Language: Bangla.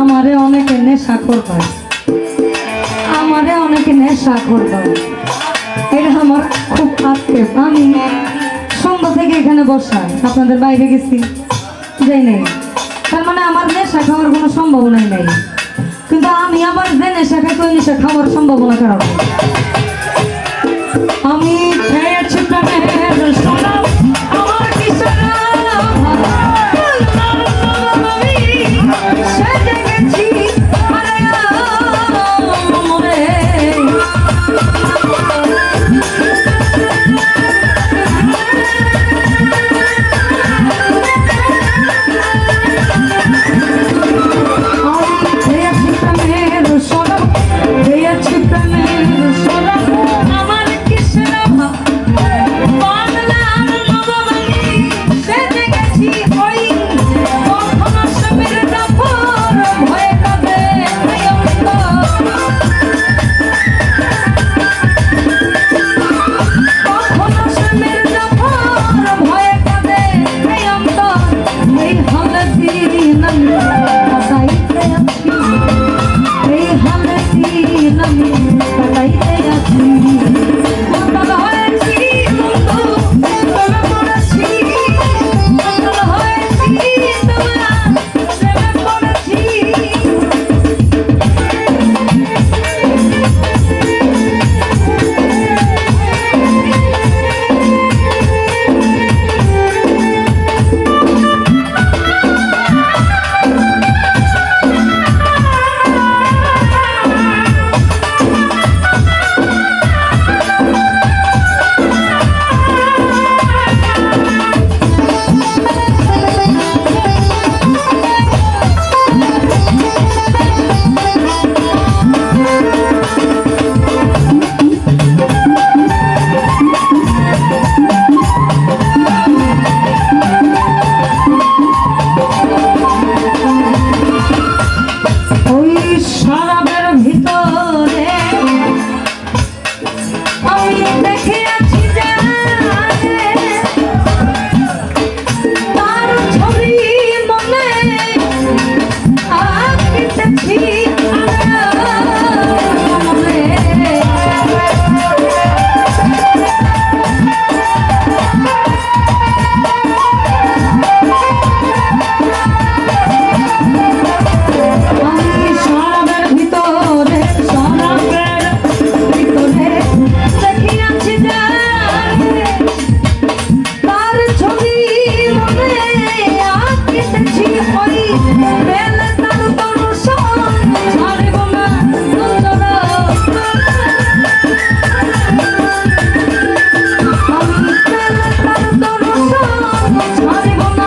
আমারে অনেকে নেশা করবে। আমারে অনেকে নেশা করবে। এটা আমার খুব আক্ষেপ। আমি সন্ধ্যা থেকে এখানে বসা, আপনাদের বাইরে গেছি, যাই নাই। তার মানে আমার নেশা খাওয়ার কোনো সম্ভাবনাই নাই। কিন্তু আমি আবার যে নেশা খাই, ওই নেশা খাওয়ার সম্ভাবনা খারাপ আমি মরে